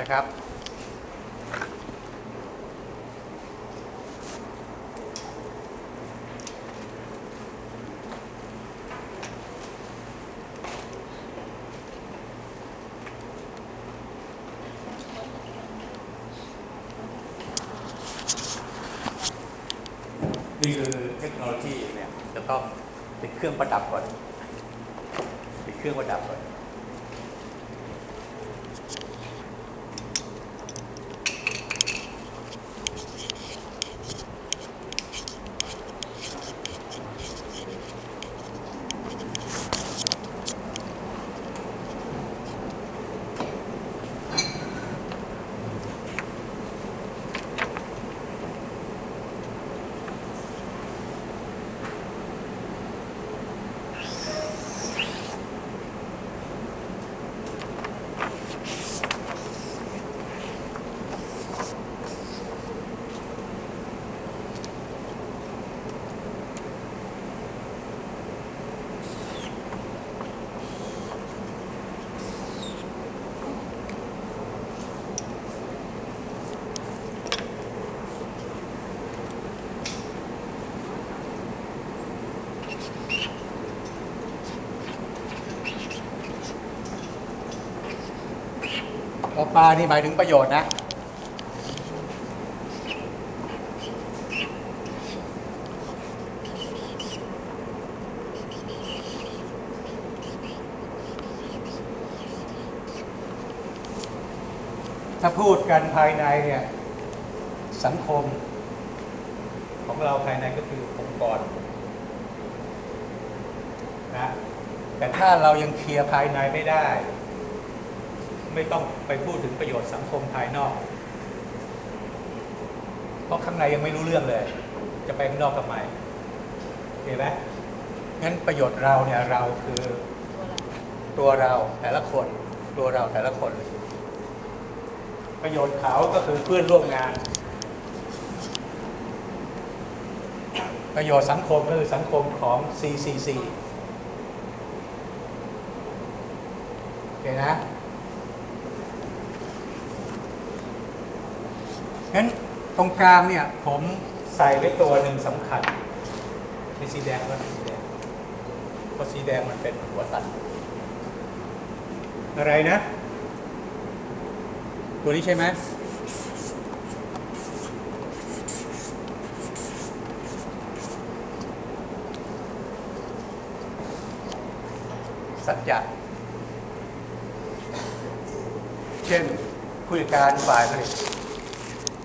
นะครับ นี่คือเทคโนโลยีเนี่ยจะต้องติดเครื่องประดับก่อนติดเครื่องประดับก่อน ปลานี่หมายถึงประโยชน์นะ ถ้าพูดกันภายในเนี่ย สังคม ของเราภายในก็คือองค์กรนะแต่ถ้าเรายังเคลียร์ภายในไม่ได้ ไม่ต้องไปพูดถึงประโยชน์สังคมภายนอก เพราะข้างในยังไม่รู้เรื่องเลย จะไปข้างนอกทำไมเห็นไหมงั้นประโยชน์เราเนี่ยเราคือตัวเราแต่ละคนตัวเราแต่ละคน ประโยชน์เขาก็คือเพื่อนร่วมงาน ประโยชน์สังคมก็คือสังคมของ CCC โอเคนะ งั้นตรงกลางเนี่ย ผมใส่ไว้ตัวหนึ่งสำคัญในสีแดงก็สีแดงเพราะสีแดงมันเป็นหัวตัด อะไรนะ ตัวนี้ใช่ไหมสัจจะเช่นผู้จัดการฝ่ายผลิต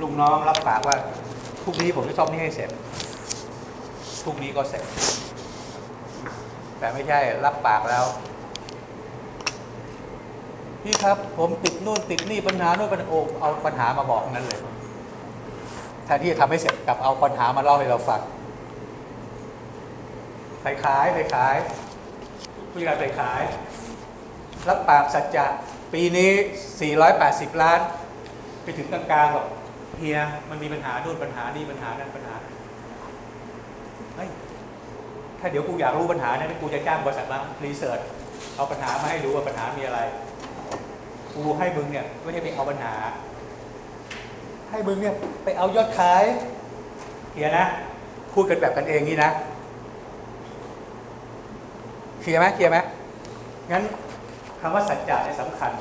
ลูกน้องรับปากว่าพรุ่งนี้ผมจะซ่อมนี่ให้เสร็จพรุ่งนี้ก็เสร็จ แต่ไม่ใช่รับปากแล้วพี่ครับ ผมติดนู่นติดนี่ปัญหาโน่นปัญหาโอ้เอาปัญหามาบอกนั้นเลยแทนที่จะทำให้เสร็จกลับเอาปัญหามาเล่าให้เราฟังไปขายไปขายผู้จัดการไปขายรับปากสัจจะปีนี้ 480 ล้าน ไปถึงกลางๆบอก เฮียมันมีปัญหาโน่นปัญหานี่ปัญหานั้นปัญหาเฮ้ยถ้าเดี๋ยวกูอยากรู้ปัญหานั้นกูจะจ้างบริษัทมารีเสิร์ชเอาปัญหามาให้ดูว่าปัญหามีอะไรกูให้มึงเนี่ยไม่ใช่ไปเอาปัญหา ให้มึงเนี่ยไปเอายอดขายเคลียนะพูดกันแบบกันเองนี่นะเคลียร์ไหมเคลียร์ไหมงั้นคำว่าสัจจะเนี่ยสำคัญ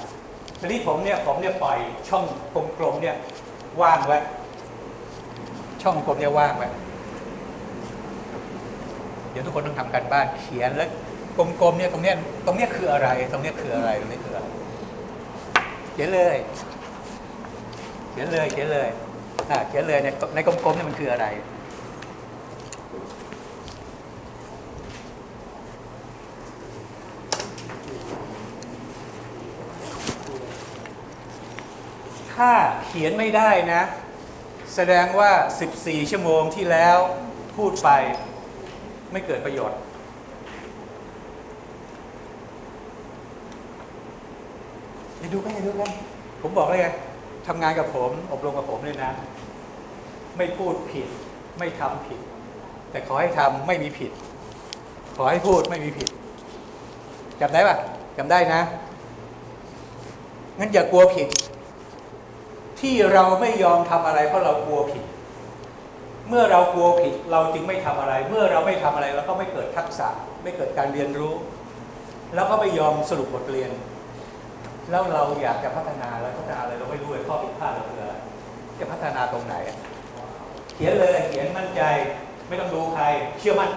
ทีนี้ผมเนี่ยผมเนี่ยปล่อยช่องกลมๆเนี่ย ว่างไว้ ช่องกลมเนี่ยว่างไว้ เดี๋ยวทุกคนต้องทำการบ้านเขียนแล้วกลมๆเนี่ยตรงเนี้ยตรงเนี้ยคืออะไร ตรงเนี้ยคืออะไรตรงนี้คืออะไรเขียนเลย เขียนเลยเขียนเลยอ่าเขียนเลยในในกลมๆเนี่ยมันคืออะไร ถ้าเขียนไม่ได้นะ แสดงว่า 14 ชั่วโมงที่แล้วพูดไปไม่เกิดประโยชน์ อย่าดูกันอย่าดูกันผมบอกเลยไงทำงานกับผม อบรมกับผมเลยนะ ไม่พูดผิด ไม่ทำผิด แต่ขอให้ทำไม่มีผิด ขอให้พูดไม่มีผิดจำได้ปะจำได้นะงั้นอย่ากลัวผิด ที่เราไม่ยอมทำอะไรเพราะเรากลัวผิด เมื่อเรากลัวผิดเราจึงไม่ทำอะไร เมื่อเราไม่ทำอะไรเราก็ไม่เกิดทักษะ ไม่เกิดการเรียนรู้ แล้วก็ไม่ยอมสรุปบทเรียน แล้วเราอยากจะพัฒนาแล้วพัฒนาอะไรเราไม่รู้เลยข้อผิดพลาดเราคืออะไรจะพัฒนาตรงไหน เขียนเลยเขียนมั่นใจ ไม่ต้องดูใคร เชื่อมั่น